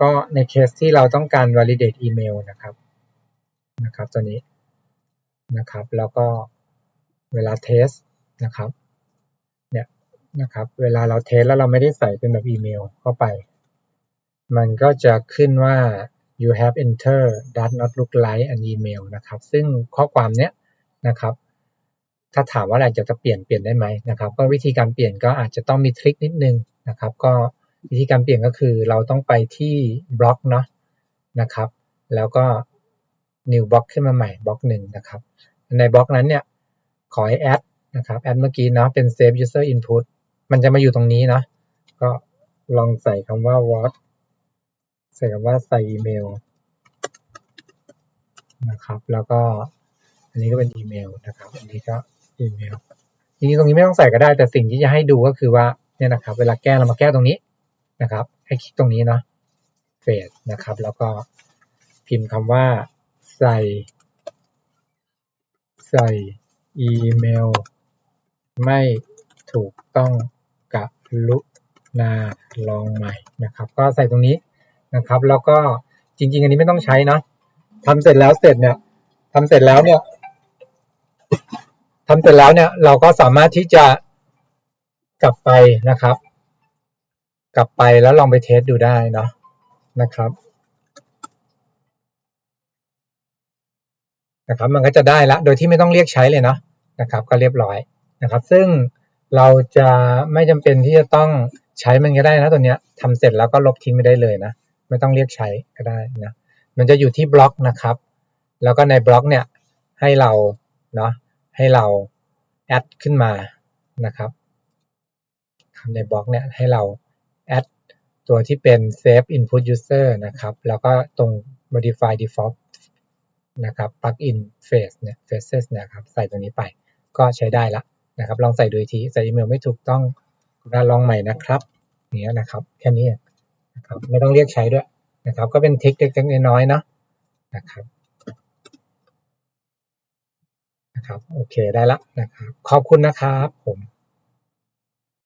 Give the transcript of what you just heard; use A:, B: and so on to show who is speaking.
A: ก็ในเคสที่เราต้องการ validate email นะครับนะครับ ตัวนี้นะครับ แล้วก็เวลาเทสนะครับเนี่ยนะครับ เวลาเราเทสแล้วเราไม่ได้ใส่เป็นแบบอีเมลเข้าไป มันก็จะขึ้นว่า you have entered does not look like an email นะครับ ซึ่งข้อความเนี้ยนะครับ ถ้าถามว่าอะไรจะจะเปลี่ยนเปลี่ยนได้ไหมนะครับ ก็วิธีการเปลี่ยนก็อาจจะต้องมีทริคนิดนึงนะครับ ก็ วิธีการเปลี่ยนก็คือเราต้องไปที่บล็อกเนาะนะครับ แล้วก็ new บล็อกขึ้นมาใหม่บล็อกหนึ่งนะครับ ในบล็อกนั้นเนี่ยขอให้แอดนะครับแอดเมื่อกี้เนาะเป็น save user input มันจะมาอยู่ตรงนี้เนาะก็ลองใส่คำว่า what ใส่คำว่าใส่อีเมลนะครับ แล้วก็อันนี้ก็เป็นอีเมลนะครับ อันนี้ก็อีเมลจริงๆตรงนี้ไม่ต้องใส่ก็ได้ แต่สิ่งที่จะให้ดูก็คือว่าเนี่ยนะครับ เวลาแก้เรามาแก้ตรงนี้ นะครับ ให้คลิกตรงนี้เนาะเฟสนะครับ แล้วก็พิมพ์คำว่าใส่ ใส่อีเมล ไม่ถูกต้องกรุณาลองใหม่นะครับ ก็ใส่ตรงนี้นะครับ แล้วก็จริง ๆ อันนี้ไม่ต้องใช้เนาะทำเสร็จแล้วเสร็จเนี่ยทำเสร็จแล้วเนี่ยทำเสร็จแล้วเนี่ยเราก็สามารถที่จะกลับไปนะครับ กลับไปแล้วลองไปเทสดูได้เนาะนะครับนะครับ มันก็จะได้ละ โดยที่ไม่ต้องเรียกใช้เลยเนาะนะครับ ก็เรียบร้อยนะครับ ซึ่งเราจะไม่จำเป็นที่จะต้องใช้มันก็ได้นะตัวเนี้ยทำเสร็จแล้วก็ลบทิ้งไม่ได้เลยนะ ไม่ต้องเรียกใช้ก็ได้นะมันจะอยู่ที่บล็อกนะครับ แล้วก็ในบล็อกเนี่ยให้เราเนาะให้เราแอดขึ้นมานะครับในบล็อกเนี่ยให้เรา ตัวที่เป็น save input user นะครับ แล้วก็ตรง modify default นะครับ plugin face เนี่ย faces เนะครับ ใส่ตัวนี้ไป ก็ใช้ได้ละนะครับ ลองใส่ดูทีใส่อีเมลไม่ถูกต้องกาลองใหม่นะครับเนี้ยนะครับ แค่นี้นะครับ ไม่ต้องเรียกใช้ด้วยนะครับ ก็เป็นเทคเล็กๆน้อยๆเนาะนะครับนะครับ โอเคได้ละนะครับ ขอบคุณนะครับผม